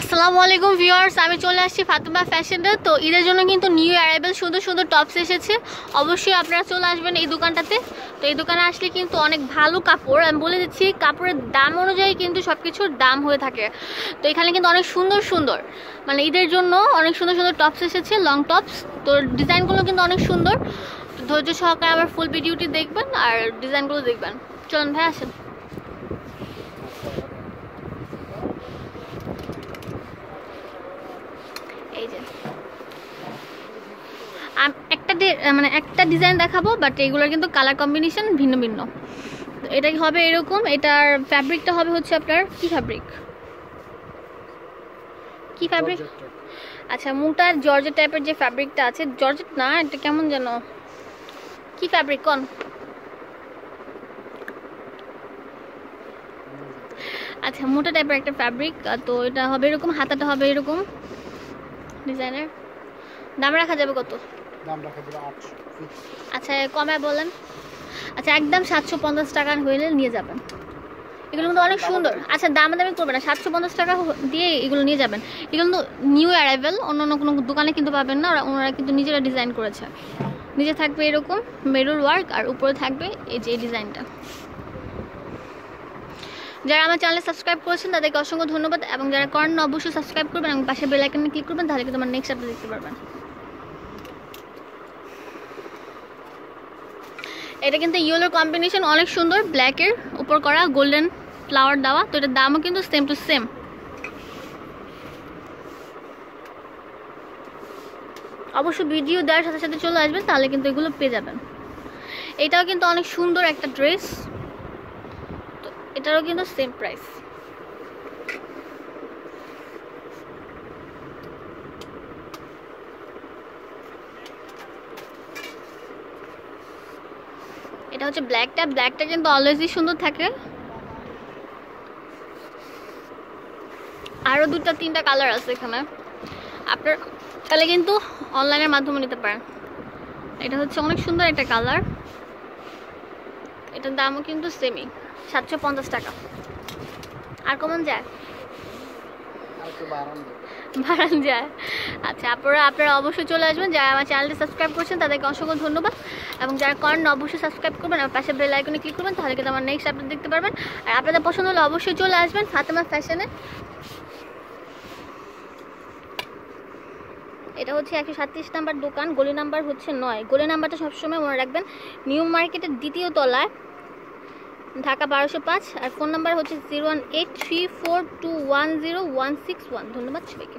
আসসালামু আলাইকুম ভিউয়ার্স, আমি চলে আসছি ফাতেমা ফ্যাশনে তো ঈদের জন্য কিন্তু নিউ অ্যারাইভেল সুন্দর সুন্দর টপস এসেছে। অবশ্যই আপনারা চলে আসবেন এই দোকানটাতে। তো এই দোকানে আসলে কিন্তু অনেক ভালো কাপড়, আমি বলে দিচ্ছি, কাপড়ের দাম অনুযায়ী কিন্তু সব কিছুর দাম হয়ে থাকে। তো এখানে কিন্তু অনেক সুন্দর সুন্দর মানে ঈদের জন্য অনেক সুন্দর সুন্দর টপস এসেছে লং টপস তো ডিজাইনগুলো কিন্তু অনেক সুন্দর। ধৈর্য সহকারে আবার ফুল ভিডিওটি দেখবেন আর ডিজাইনগুলো দেখবেন। চলুন ভাই, আসেন এই যে আম- একটা মানে একটা ডিজাইন দেখাবো বাট এগুলোর কিন্তু কালার কম্বিনেশন ভিন্ন ভিন্ন। এটা হবে এরকম? এটার ফ্যাব্রিকটা হবে হচ্ছে আপনার কি ফ্যাব্রিক কি ফ্যাব্রিক আচ্ছা মুটার জর্জেট টাইপের যে ফ্যাব্রিকটা আছে জর্জেট না এটা কেমন যেন? কি ফ্যাব্রিক কোন? আচ্ছা মোটা টাইপের একটা ফ্যাব্রিক তো এটা হবে এরকম হাতাটা হবে এরকম ডিজাইনের দাম রাখা যাবে কত? দাম রাখা যাবে আটশো আচ্ছা কমে বলেন। আচ্ছা একদম সাতশো পঞ্চাশ টাকা হইলে নিয়ে যাবেন। এগুলো কিন্তু অনেক সুন্দর। আচ্ছা দাম দামি করবে না। সাতশো পঞ্চাশ টাকা দিয়ে এগুলো নিয়ে যাবেন। এগুলো কিন্তু নিউ অ্যারাইভেল অন্য অন্য কোনো দোকানে কিন্তু পাবেন না। ওরা- ওনারা কিন্তু নিজেরা ডিজাইন করেছে। নিচে থাকবে এরকম মেরুর ওয়ার্ক আর উপরে থাকবে এই যে ডিজাইনটা যারা আমার চ্যানেলে সাবস্ক্রাইব করেছেন তাদেরকে অসংখ্য ধন্যবাদ। এবং যারা করেন অবশ্যই সাবস্ক্রাইব করবেন এবং পাশে বেল আইকনে ক্লিক করবেন তাহলে কিন্তু আমার নেক্সট আপডেট দেখতে পারবেন। এটা কিন্তু ইয়েলোর কম্বিনেশন অনেক সুন্দর ব্ল্যাকের উপর করা গোল্ডেন ফ্লাওয়ার দেওয়া। তো এটার দামও কিন্তু সেম টু সেম অবশ্য ভিডিও দেওয়ার সাথে সাথে চলে আসবেন তাহলে কিন্তু এগুলো পেয়ে যাবেন। এটাও কিন্তু অনেক সুন্দর একটা ড্রেস তো এটারও কিন্তু সেম প্রাইস এটা হচ্ছে ব্ল্যাকটা ব্ল্যাকটা কিন্তু অলওয়েজই সুন্দর থাকে। আরও দুটা তিনটা কালার আছে এখানে। আপনার, তাহলে কিন্তু অনলাইনের মাধ্যমে নিতে পারেন। এটা হচ্ছে অনেক সুন্দর একটা কালার এটার দামও কিন্তু সেমই সাতশো টাকা। আর কমন যায়? বাড়ান যায়। আচ্ছা আপনারা আপনারা অবশ্যই চলে আসবেন। যারা আমার চ্যানেলটি সাবস্ক্রাইব করছেন, তাদেরকে অসংখ্য ধন্যবাদ। এবং যারা করেন অবশ্যই সাবস্ক্রাইব করবেন আর পাশে বেল আইকনে ক্লিক করবেন, তাহলে কিন্তু আমার নেক্সট আপডেট দেখতে পারবেন। আর আপনাদের পছন্দ হলে অবশ্যই চলে আসবেন ফাতেমা ফ্যাশনে এটা হচ্ছে একশো সাতত্রিশ নাম্বার দোকান, গলি নাম্বার হচ্ছে নয়। গলি নাম্বারটা সবসময় মনে রাখবেন, নিউ মার্কেটের দ্বিতীয় তলায়। ঢাকা বারোশো পাঁচ আর ফোন নাম্বার হচ্ছে zero one eight three four two one zero one six one. ধন্যবাদ সবাইকে।